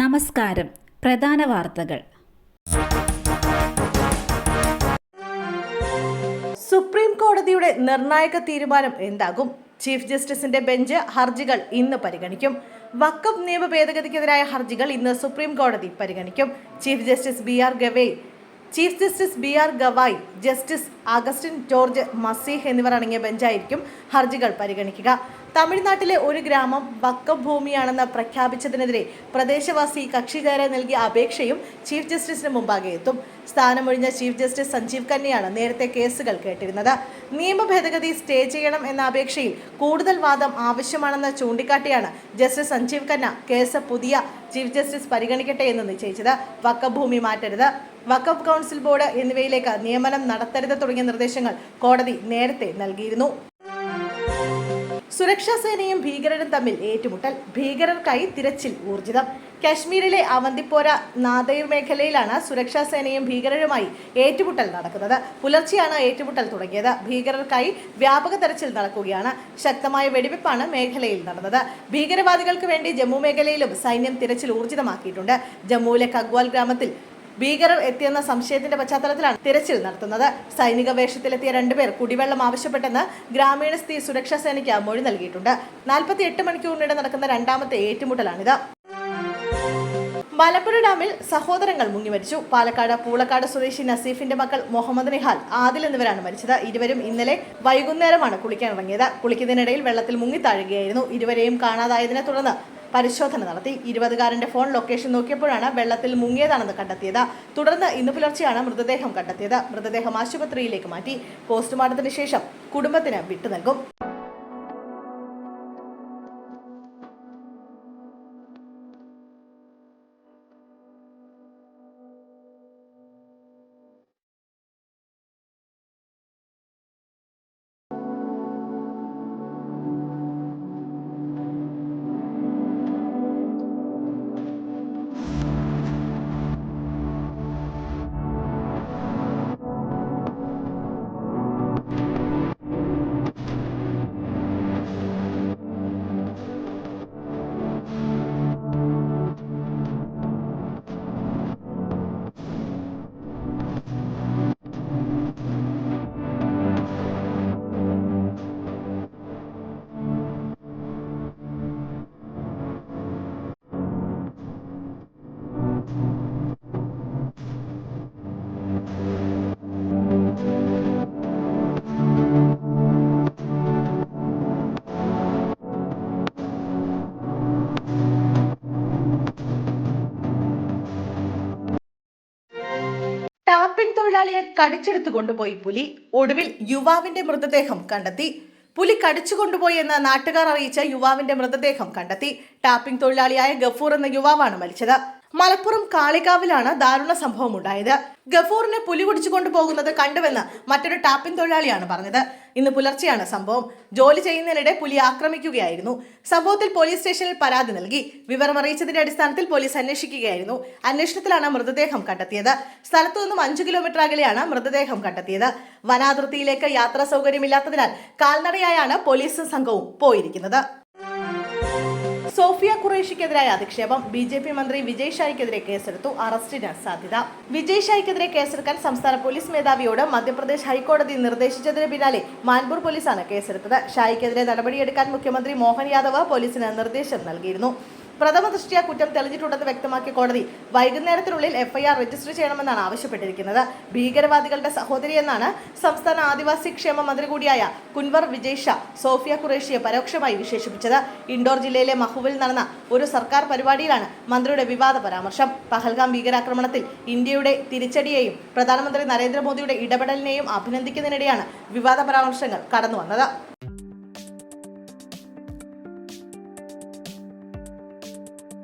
നമസ്കാരം. പ്രധാന വാർത്തകൾ. സുപ്രീം കോടതിയുടെ നിർണായക തീരുമാനം എന്താകും? ചീഫ് ജസ്റ്റിസിന്റെ ബെഞ്ച് ഹർജികൾ ഇന്ന് പരിഗണിക്കും. വക്കഫ് നിയമ ഭേദഗതിക്കെതിരായ ഹർജികൾ ഇന്ന് സുപ്രീം കോടതി പരിഗണിക്കും. Chief justice B R Gavai chief justice B R Gavai justice Augustine George Masih എന്നിവർ അടങ്ങിയ ബെഞ്ചായിരിക്കും ഹർജികൾ പരിഗണിക്കുക. തമിഴ്നാട്ടിലെ ഒരു ഗ്രാമം വക്കഭൂമിയാണെന്ന് പ്രഖ്യാപിച്ചതിനെതിരെ പ്രദേശവാസി കക്ഷികാരെ നൽകിയ അപേക്ഷയും ചീഫ് ജസ്റ്റിസിന് മുമ്പാകെ എത്തും. സ്ഥാനമൊഴിഞ്ഞ ചീഫ് ജസ്റ്റിസ് സഞ്ജീവ് കന്നയാണ് നേരത്തെ കേസുകൾ കേട്ടിരുന്നത്. നിയമ ഭേദഗതി സ്റ്റേ ചെയ്യണം എന്ന അപേക്ഷയിൽ കൂടുതൽ വാദം ആവശ്യമാണെന്ന് ചൂണ്ടിക്കാട്ടിയാണ് ജസ്റ്റിസ് സഞ്ജീവ് കന്ന കേസ് പുതിയ ചീഫ് ജസ്റ്റിസ് പരിഗണിക്കട്ടെ എന്ന് നിശ്ചയിച്ചത്. വക്കഭൂമി മാറ്റരുത്. വക്കഫ് കൗൺസിൽ ബോർഡ് എന്നിവയിലേക്ക് നിയമനം നടത്തരുത് തുടങ്ങിയ നിർദ്ദേശങ്ങൾ കോടതി നേരത്തെ നൽകിയിരുന്നു. സുരക്ഷാ സേനയും ഭീകരരും തമ്മിൽ ഏറ്റുമുട്ടൽ ഭീകരർക്കായി തിരച്ചിൽ ഊർജിതം. കാശ്മീരിലെ അവന്തിപ്പോര നാദൈർ മേഖലയിലാണ് സുരക്ഷാ സേനയും ഭീകരരുമായി ഏറ്റുമുട്ടൽ നടക്കുന്നത്. പുലർച്ചെയാണ് ഏറ്റുമുട്ടൽ തുടങ്ങിയത്. ഭീകരർക്കായി വ്യാപക തെരച്ചിൽ നടക്കുകയാണ്. ശക്തമായ വെടിവെപ്പാണ് മേഖലയിൽ നടന്നത്. ഭീകരവാദികൾക്ക് വേണ്ടി ജമ്മു മേഖലയിലും സൈന്യം തിരച്ചിൽ ഊർജിതമാക്കിയിട്ടുണ്ട്. ജമ്മുവിലെ കഗ്വാൽ ഗ്രാമത്തിൽ ഭീകരർ എത്തിയെന്ന സംശയത്തിന്റെ പശ്ചാത്തലത്തിലാണ് തിരച്ചിൽ നടത്തുന്നത്. സൈനിക വേഷത്തിലെത്തിയ രണ്ടുപേർ കുടിവെള്ളം ആവശ്യപ്പെട്ടെന്ന് ഗ്രാമീണ സ്ത്രീ സുരക്ഷാ സേനയ്ക്ക് മൊഴി നൽകിയിട്ടുണ്ട്. നാൽപ്പത്തി എട്ട് മണിക്കൂറിനിടെ നടക്കുന്ന രണ്ടാമത്തെ ഏറ്റുമുട്ടലാണിത്. മലപ്പുറ ഡാമിൽ സഹോദരങ്ങൾ മുങ്ങി മരിച്ചു പാലക്കാട് പൂളക്കാട് സ്വദേശി നസീഫിന്റെ മക്കൾ മുഹമ്മദ് നിഹാൽ ആദിൽ എന്നിവരാണ് മരിച്ചത്. ഇരുവരും ഇന്നലെ വൈകുന്നേരമാണ് കുളിക്കാൻ ഇറങ്ങിയത്. കുളിക്കുന്നതിനിടയിൽ വെള്ളത്തിൽ മുങ്ങി മുങ്ങിത്താഴുകയായിരുന്നു ഇരുവരെയും കാണാതായതിനെ തുടർന്ന് പരിശോധന നടത്തി. ഇരുപതുകാരന്റെ ഫോൺ ലൊക്കേഷൻ നോക്കിയപ്പോഴാണ് വെള്ളത്തിൽ മുങ്ങിയതാണെന്ന് കണ്ടെത്തിയത്. തുടർന്ന് ഇന്ന് പുലർച്ചെയാണ് മൃതദേഹം കണ്ടെത്തിയത്. മൃതദേഹം ആശുപത്രിയിലേക്ക് മാറ്റി പോസ്റ്റ്മോർട്ടത്തിന് ശേഷം കുടുംബത്തിന് വിട്ടു നൽകും. തൊഴിലാളിയെ കടിച്ചെടുത്തു കൊണ്ടുപോയി പുലി. ഒടുവിൽ യുവാവിന്റെ മൃതദേഹം കണ്ടെത്തി. പുലി കടിച്ചു കൊണ്ടുപോയി എന്ന് നാട്ടുകാർ അറിയിച്ച യുവാവിന്റെ മൃതദേഹം കണ്ടെത്തി. ടാപ്പിംഗ് തൊഴിലാളിയായ ഗഫൂർ എന്ന യുവാവാണ് മരിച്ചത്. മലപ്പുറം കാളികാവിലാണ് ദാരുണ സംഭവം ഉണ്ടായത് ഗഫൂറിനെ പുലി കുടിച്ചു കൊണ്ടുപോകുന്നത് കണ്ടുവെന്ന് മറ്റൊരു ടാപ്പിൻ തൊഴിലാളിയാണ് പറഞ്ഞത്. ഇന്ന് പുലർച്ചെയാണ് സംഭവം. ജോലി ചെയ്യുന്നതിനിടെ പുലി ആക്രമിക്കുകയായിരുന്നു. സംഭവത്തിൽ പോലീസ് സ്റ്റേഷനിൽ പരാതി നൽകി. വിവരം അറിയിച്ചതിന്റെ അടിസ്ഥാനത്തിൽ പോലീസ് അന്വേഷിക്കുകയായിരുന്നു. അന്വേഷണത്തിലാണ് മൃതദേഹം കണ്ടെത്തിയത്. സ്ഥലത്തു നിന്നും അഞ്ചു കിലോമീറ്റർ അകലെയാണ് മൃതദേഹം കണ്ടെത്തിയത്. വനാതിർത്തിയിലേക്ക് യാത്രാ സൗകര്യമില്ലാത്തതിനാൽ കാൽനടയായാണ് പോലീസ് സംഘവും പോയിരിക്കുന്നത്. സോഫിയ ഖുറേഷിക്കെതിരായ അധിക്ഷേപം ബി ജെ പി മന്ത്രി വിജയ് ഷായ്ക്കെതിരെ കേസെടുത്തു. അറസ്റ്റിന് സാധ്യത. വിജയ് ഷായ്ക്കെതിരെ കേസെടുക്കാൻ സംസ്ഥാന പോലീസ് മേധാവിയോട് മധ്യപ്രദേശ് ഹൈക്കോടതി നിർദ്ദേശിച്ചതിന് പിന്നാലെ മാൻപൂർ പോലീസാണ് കേസെടുത്തത്. ഷായ്ക്കെതിരെ നടപടിയെടുക്കാൻ മുഖ്യമന്ത്രി മോഹൻ യാദവ് പോലീസിന് നിർദ്ദേശം നൽകിയിരുന്നു. പ്രഥമ ദൃഷ്ടിയാ കുറ്റം തെളിഞ്ഞിട്ടുണ്ടെന്ന് വ്യക്തമാക്കിയ കോടതി വൈകുന്നേരത്തിനുള്ളിൽ എഫ്ഐആർ രജിസ്റ്റർ ചെയ്യണമെന്നാണ് ആവശ്യപ്പെട്ടിരിക്കുന്നത്. ഭീകരവാദികളുടെ സഹോദരി എന്നാണ് സംസ്ഥാന ആദിവാസി ക്ഷേമ മന്ത്രി കൂടിയായ കുൻവർ വിജയ് ഷാ സോഫിയ ഖുറേഷിയെ പരോക്ഷമായി വിശേഷിപ്പിച്ചത്. ഇൻഡോർ ജില്ലയിലെ മഹുവിൽ നടന്ന ഒരു സർക്കാർ പരിപാടിയിലാണ് മന്ത്രിയുടെ വിവാദ പരാമർശം. പഹൽഗാം ഭീകരാക്രമണത്തിൽ ഇന്ത്യയുടെ തിരിച്ചടിയെയും പ്രധാനമന്ത്രി നരേന്ദ്രമോദിയുടെ ഇടപെടലിനെയും അഭിനന്ദിക്കുന്നതിനിടെയാണ് വിവാദ പരാമർശങ്ങൾ കടന്നു വന്നത്